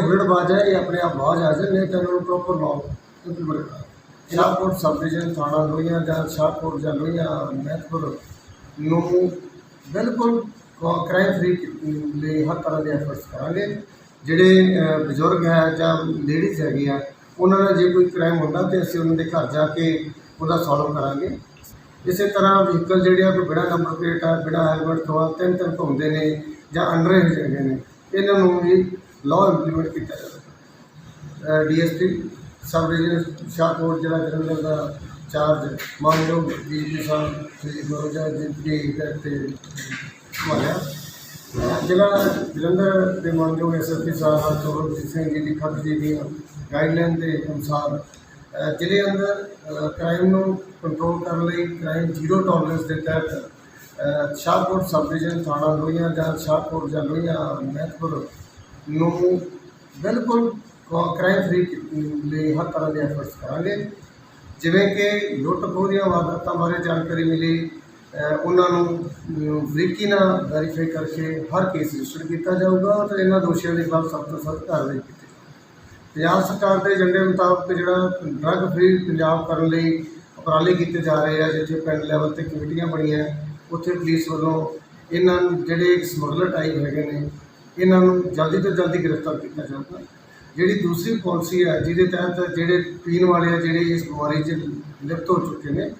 ਹੁਲੜਬਾਜ਼ ਹੈ ਇਹ ਆਪਣੇ ਆਪ ਬਾਹਰ ਆ ਜਾਣ ਨਹੀਂ ਤਾਂ ਇਹਨਾਂ ਨੂੰ proper law Shahkot subdivision ਥਾਣਾ ਲੋਹੀਆਂ ਜਾਂ ਸ਼ਾਹਕੋਟ ਜਾਂ ਲੋਹੀਆਂ ਮਹਿਤਪੁਰ ਨੂੰ ਬਿਲਕੁਲ ਕ੍ਰਾਈਮ ਫ੍ਰੀ ਲਈ ਹਰ ਤਰ੍ਹਾਂ ਦੇ ਐਫਰਟਸ ਕਰਾਂਗੇ। ਜਿਹੜੇ ਬਜ਼ੁਰਗ ਹੈ ਜਾਂ ਲੇਡੀਜ਼ ਹੈਗੀਆਂ ਉਹਨਾਂ ਦਾ ਜੇ ਕੋਈ ਕ੍ਰਾਈਮ ਹੁੰਦਾ ਤੇ ਅਸੀਂ ਉਹਨਾਂ ਦੇ ਘਰ ਜਾ ਕੇ ਉਹਦਾ ਸੋਲਵ ਕਰਾਂਗੇ। ਇਸੇ ਤਰ੍ਹਾਂ ਵਹੀਕਲ ਜਿਹੜੇ ਆ ਕੋਈ ਬਿਨਾਂ ਨੰਬਰ ਪਲੇਟ ਆ ਬਿਨਾਂ ਹੈਲਮਟ ਤੋਂ ਆ, ਤਿੰਨ ਤਿੰਨ ਘੁੰਮਦੇ ਨੇ ਜਾਂ ਅੰਡਰ ਏਜ ਹੈਗੇ ਨੇ। ਇਹਨਾਂ ਨੂੰ ਵੀ ਲਾਅ ਇੰਪਲੀਮੈਂਟ ਕੀਤਾ ਜਾਵੇ। ਡੀਐਸਪੀ ਸਬ ਰੀਜਨ ਸ਼ਾਹਕੋਟ ਜ਼ਿਲ੍ਹਾ ਜਲੰਧਰ ਦਾ ਚਾਰਜ ਮਾਨਯੋਗ ਡੀਜੀ ਸਾਹਿਬ ਸ੍ਰੀ ਗੋਰਜਾ ਜੀ ਦੀ ਤੇ ਮਾਰਿਆ ਜ਼ਿਲ੍ਹਾ ਜਲੰਧਰ ਦੇ ਮਾਨਯੋਗ ਐਸਐਸਪੀ ਸਾਹਿਬ ਚੋਰਜੀਤ ਸਿੰਘ ਜੀ ਦੀ ਖੱਤ ਜੀ ਦੀਆਂ ਗਾਈਡਲਾਈਨ ਦੇ ਅਨੁਸਾਰ ਜ਼ਿਲ੍ਹੇ ਅੰਦਰ ਕ੍ਰਾਈਮ ਨੂੰ ਕੰਟਰੋਲ ਕਰਨ ਲਈ ਕ੍ਰਾਈਮ ਜ਼ੀਰੋ ਟੋਲਰੈਂਸ ਦੇ ਤਹਿਤ ਅ, ਸ਼ਾਹਕੋਟ ਸਬ ਡਿਵੀਜ਼ਨ ਥਾਣਾ ਲੋਹੀਆਂ ਜਾਂ ਸ਼ਾਹਕੋਟ ਜਾਂ ਲੋਹੀਆਂ ਮਹਿਤਪੁਰ ਨੂੰ ਬਿਲਕੁਲ ਕ੍ਰਾਈਮ ਫ੍ਰੀ ਲਈ ਹਰ ਤਰ੍ਹਾਂ ਦੇ ਐਫਰਟਸ ਕਰਾਂਗੇ। ਜਿਵੇਂ ਕਿ ਲੁੱਟ ਖੋਹ ਦੀਆਂ ਵਾਰਦਾਤਾਂ ਬਾਰੇ ਜਾਣਕਾਰੀ ਮਿਲੀ ਉਹਨਾਂ ਨੂੰ ਬਰੀਕੀ ਨਾਲ ਵੈਰੀਫਾਈ ਕਰਕੇ ਹਰ ਕੇਸ ਰਜਿਸਟਰ ਕੀਤਾ ਜਾਊਗਾ ਤੇ ਇਹਨਾਂ ਦੋਸ਼ੀਆਂ ਦੇ ਖਿਲਾਫ ਸਖਤ ਤੋਂ ਸਖਤ ਕਾਰਵਾਈ ਕੀਤੀ ਪੰਜਾਬ ਸਰਕਾਰ ਦੇ ਏਜੰਡੇ ਮੁਤਾਬਕ ਜਿਹੜਾ ਡਰੱਗ ਫ੍ਰੀ ਪੰਜਾਬ ਕਰਨ ਲਈ ਉਪਰਾਲੇ ਕੀਤੇ ਜਾ ਰਹੇ ਆ, ਜਿੱਥੇ ਪਿੰਡ ਲੈਵਲ ਤੇ ਕਮੇਟੀਆਂ ਬਣੀਆਂ, ਉੱਥੇ ਪੁਲਿਸ ਵੱਲੋਂ ਇਹਨਾਂ ਜਿਹੜੇ ਸਮਗਲਰ ਟਾਈਪ ਹੈਗੇ ਨੇ ਇਹਨਾਂ ਨੂੰ ਜਲਦੀ ਤੋਂ ਜਲਦੀ ਗ੍ਰਿਫਤਾਰ ਕੀਤਾ ਜਾਊਗਾ। ਜਿਹੜੀ ਦੂਸਰੀ ਪਾਲਿਸੀ ਹੈ ਜਿਹਦੇ ਤਹਿਤ ਜਿਹੜੇ ਪੀਣ ਵਾਲੇ ਆ ਜਿਹੜੇ ਇਸ ਬਿਮਾਰੀ 'ਚ ਲਿਪਤ ਹੋ ਚੁੱਕੇ ਨੇ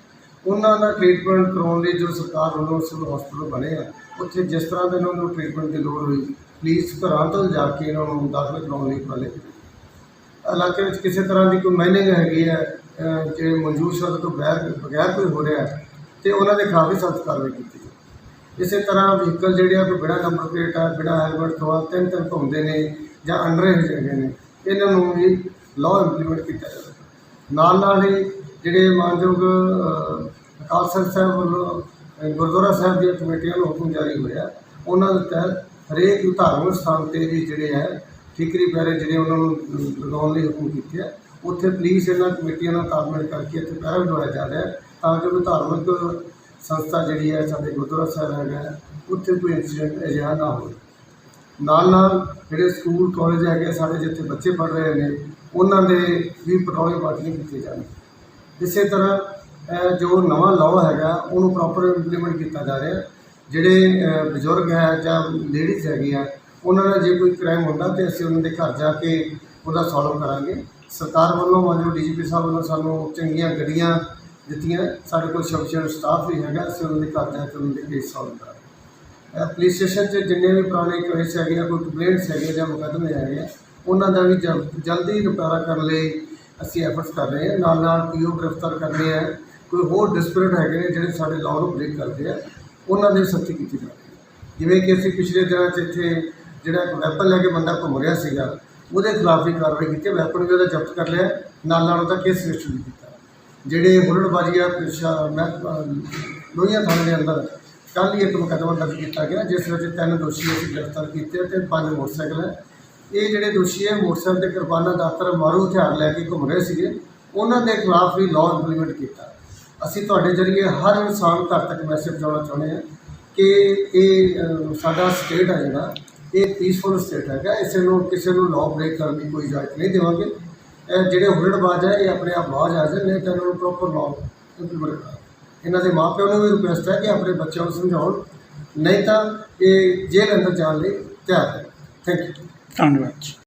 ਉਹਨਾਂ ਦਾ ਟ੍ਰੀਟਮੈਂਟ ਕਰਾਉਣ ਲਈ ਜੋ ਸਰਕਾਰ ਵੱਲੋਂ ਸਿਵਲ ਹਸਪਤਾਲ ਬਣੇ ਆ ਉੱਥੇ ਜਿਸ ਤਰ੍ਹਾਂ ਦੇ ਉਹਨਾਂ ਨੂੰ ਟ੍ਰੀਟਮੈਂਟ ਦੀ ਲੋੜ ਹੋਈ ਪੁਲਿਸ ਘਰਾਂ ਤੋਂ ਜਾ ਕੇ ਇਹਨਾਂ ਨੂੰ ਦਾਖਲ ਕਰਾਉਣ ਲਈ ਉਪਰਾਲੇ ਇਲਾਕੇ ਵਿੱਚ ਕਿਸੇ ਤਰ੍ਹਾਂ ਦੀ ਕੋਈ ਮਾਈਨਿੰਗ ਹੈਗੀ ਹੈ ਅਹ ਜੇ ਮਨਜ਼ੂਰ ਸ਼ਰਤ ਤੋਂ ਬਗੈਰ ਬਗੈਰ ਕੋਈ ਹੋ ਰਿਹਾ ਹੈ, ਤੇ ਉਹਨਾਂ ਦੇ ਖਿਲਾਫ ਹੀ ਸਖਤ ਕਾਰਵਾਈ ਕੀਤੀ ਜਾਵੇ ਇਸੇ ਤਰ੍ਹਾਂ ਵਹੀਕਲ ਜਿਹੜੇ ਆ ਕੋਈ ਬਿਨਾਂ ਨੰਬਰ ਪਲੇਟ ਆ ਬਿਨਾਂ ਹੈਲਮਟ ਤੋਂ ਆ ਤਿੰਨ ਤਿੰਨ ਘੁੰਮਦੇ ਨੇ ਜਾਂ ਅੰਡਰ ਏਜ ਹੈਗੇ ਨੇ ਇਹਨਾਂ ਨੂੰ ਵੀ ਲਾਅ ਇੰਪਲੀਮੈਂਟ ਕੀਤਾ ਜਾਵੇ। ਨਾਲ ਨਾਲ ਹੀ ਜਿਹੜੇ ਮਾਨਯੋਗ ਅਹ, ਅਕਾਲ ਤਖ਼ਤ ਸਾਹਿਬ ਵੱਲੋਂ ਗੁਰਦੁਆਰਾ ਸਾਹਿਬ ਦੀਆਂ ਕਮੇਟੀਆਂ ਨੂੰ ਹੁਕਮ ਜਾਰੀ ਹੋਇਆ ਉਹਨਾਂ ਦੇ ਤਹਿਤ ਹਰੇਕ ਧਾਰਮਿਕ ਸਥਾਨ ਤੇ ਵੀ ਜਿਹੜੇ ਹੈ ਠੀਕਰੀ ਪੈਰੇ ਜਿਹੜੇ ਉਹਨਾਂ ਨੂੰ ਲਗਾਉਣ ਲਈ ਹੁਕਮ ਕੀਤੇ ਆ ਉੱਥੇ ਪੁਲਿਸ ਇਹਨਾਂ ਕਮੇਟੀਆਂ ਨਾਲ ਤਾਲਮੇਲ ਕਰਕੇ ਇੱਥੇ ਪੈਰਾ ਵੀ ਜਾ ਰਿਹਾ ਤਾਂ ਕਿ ਕੋਈ ਧਾਰਮਿਕ ਸੰਸਥਾ ਜਿਹੜੀ ਹੈ, ਸਾਡੇ ਗੁਰਦੁਆਰਾ ਸਾਹਿਬ ਹੈਗਾ ਉੱਥੇ ਕੋਈ ਇੰਸੀਡੈਂਟ ਅਜਿਹਾ ਨਾ ਹੋਵੇ। ਨਾਲ ਨਾਲ ਜਿਹੜੇ ਸਕੂਲ ਕਾਲਜ ਹੈਗੇ ਸਾਡੇ ਜਿੱਥੇ ਬੱਚੇ ਪੜ੍ਹ ਰਹੇ ਨੇ, ਉਹਨਾਂ ਦੇ ਵੀ ਪੈਟਰੋਲਿੰਗ ਪਾਰਟੀਆਂ ਕੀਤੀਆਂ ਜਾਣ। ਇਸੇ ਤਰ੍ਹਾਂ ਜੋ ਨਵਾਂ ਲਾਅ ਹੈਗਾ, ਉਹਨੂੰ ਪ੍ਰੋਪਰ ਇੰਪਲੀਮੈਂਟ ਕੀਤਾ ਜਾ ਰਿਹਾ। ਜਿਹੜੇ ਬਜ਼ੁਰਗ ਹੈ ਜਾਂ ਲੇਡੀਜ਼ ਹੈਗੀਆਂ ਉਹਨਾਂ ਦਾ ਜੇ ਕੋਈ ਕ੍ਰਾਈਮ ਹੁੰਦਾ, ਤੇ ਅਸੀਂ ਉਹਨਾਂ ਦੇ ਘਰ ਜਾ ਕੇ ਉਹਦਾ ਸੋਲਵ ਕਰਾਂਗੇ। ਸਰਕਾਰ ਵੱਲੋਂ, ਮਾਨਯੋਗ ਡੀਜੀਪੀ ਸਾਹਿਬ ਵੱਲੋਂ ਸਾਨੂੰ ਚੰਗੀਆਂ ਗੱਡੀਆਂ ਦਿੱਤੀਆਂ। ਸਾਡੇ ਕੋਲ ਸਫੀਸ਼ੀਐਂਟ ਸਟਾਫ ਵੀ ਹੈਗਾ ਅਸੀਂ ਉਹਨਾਂ ਦੇ ਘਰ ਜਾ ਕੇ ਉਹਨਾਂ ਦੇ ਕੇਸ ਸੋਲਵ ਕਰਾਂਗੇ। ਅਹ ਪੁਲਿਸ ਸਟੇਸ਼ਨ 'ਚ ਜਿੰਨੇ ਵੀ ਪੁਰਾਣੇ ਕੇਸ ਹੈਗੇ ਆ ਕੋਈ ਕੰਪਲੇਂਟਸ ਹੈਗੇ ਜਾਂ ਮੁਕੱਦਮੇ ਹੈਗੇ ਆ, ਉਹਨਾਂ ਦਾ ਵੀ ਜਲ- ਜਲਦੀ ਨਿਪਟਾਰਾ ਕਰਨ ਲਈ ਅਸੀਂ ਐਫਰਟਸ ਕਰ ਰਹੇ ਹਾਂ। ਨਾਲ ਨਾਲ ਪੀਓ ਗ੍ਰਿਫਤਾਰ ਕਰਨੇ ਆ। ਕੋਈ ਹੋਰ ਡਿਸਪਿਊਟ ਹੈਗੇ ਨੇ ਜਿਹੜੇ ਸਾਡੇ ਲਾਅ ਨੂੰ ਬ੍ਰੇਕ ਕਰਦੇ ਆ ਉਹਨਾਂ ਦੇ ਸਖਤੀ ਕੀਤੀ ਜਾ ਰਹੀ ਹੈ। ਜਿਵੇਂ ਕਿ ਅਸੀਂ ਪਿਛਲੇ ਦਿਨਾਂ 'ਚ ਇੱਥੇ ਜਿਹੜਾ ਵੈਪਨ ਲੈ ਕੇ ਬੰਦਾ ਘੁੰਮ ਰਿਹਾ ਸੀਗਾ ਉਹਦੇ ਖਿਲਾਫ ਵੀ ਕਾਰਵਾਈ ਕੀਤੀ ਵੈਪਨ ਵੀ ਉਹਦਾ ਜ਼ਬਤ ਕਰ ਲਿਆ। ਨਾਲ ਨਾਲ ਉਹਦਾ ਕੇਸ ਰਜਿਸਟਰ ਵੀ ਕੀਤਾ। ਜਿਹੜੇ ਹੁਲੜਬਾਜ਼ੀਆਂ ਪਿਛਾ ਮੈਂ ਲੋਹੀਆਂ ਥਾਣੇ ਦੇ ਅੰਦਰ ਕੱਲ੍ਹ ਹੀ ਇੱਕ ਮੁਕੱਦਮਾ ਦਰਜ ਕੀਤਾ ਗਿਆ, ਜਿਸ ਵਿੱਚ ਤਿੰਨ ਦੋਸ਼ੀ ਅਸੀਂ ਗ੍ਰਿਫਤਾਰ ਕੀਤੇ ਤੇ ਪੰਜ ਮੋਟਰਸਾਈਕਲ ਹੈ ਇਹ ਜਿਹੜੇ ਦੋਸ਼ੀ ਹੈ ਮੋਟਰਸਾਈਕਲ ਤੇ ਕਿਰਪਾਨਾਂ ਦਾਤਰ ਮਾਰੂ, ਹਥਿਆਰ ਲੈ ਕੇ ਘੁੰਮ ਰਹੇ ਸੀਗੇ। ਉਹਨਾਂ ਦੇ ਖਿਲਾਫ ਵੀ ਲਾਅ ਇੰਪਲੀਮੈਂਟ ਕੀਤਾ। ਅਸੀਂ ਤੁਹਾਡੇ ਜ਼ਰੀਏ ਹਰ ਇਨਸਾਨ ਘਰ ਤੱਕ ਮੈਸੇਜ ਪਹੁੰਚਾਉਣਾ ਚਾਹੁੰਦੇ ਹਾਂ ਕਿ ਇਹ ਸਾਡਾ ਸਟੇਟ ਹੈ ਜਿਹੜਾ, ਇਹ ਪੀਸਫੁਲ ਸਟੇਟ ਹੈਗਾ। ਇਸੇ ਨੂੰ, ਕਿਸੇ ਨੂੰ ਲਾਅ ਬ੍ਰੇਕ ਕਰਨ ਦੀ ਕੋਈ ਇਜਾਜ਼ਤ ਨਹੀਂ ਦੇਵਾਂਗੇ। ਜਿਹੜੇ ਹੁਲੜਬਾਜ਼ ਹੈ ਇਹ ਆਪਣੇ ਆਪ ਬਾਹਰ ਆ ਜਾਣ ਨਹੀਂ ਤਾਂ ਇਹਨਾਂ ਨੂੰ ਪ੍ਰੋਪਰ ਲਾਅ ਇੰਪਲੀਮੈਂਟ ਕਰਾ ਇਹਨਾਂ ਦੇ ਮਾਪਿਆਂ ਨੂੰ ਵੀ ਰਿਕੁਐਸਟ ਹੈ ਕਿ ਆਪਣੇ ਬੱਚਿਆਂ ਨੂੰ ਸਮਝਾਉਣ। ਨਹੀਂ ਤਾਂ ਇਹ ਜੇਲ੍ਹ ਅੰਦਰ ਜਾਣ ਲਈ ਤਿਆਰ ਹੈ ਥੈਂਕ ਯੂ ਧੰਨਵਾਦ ਜੀ।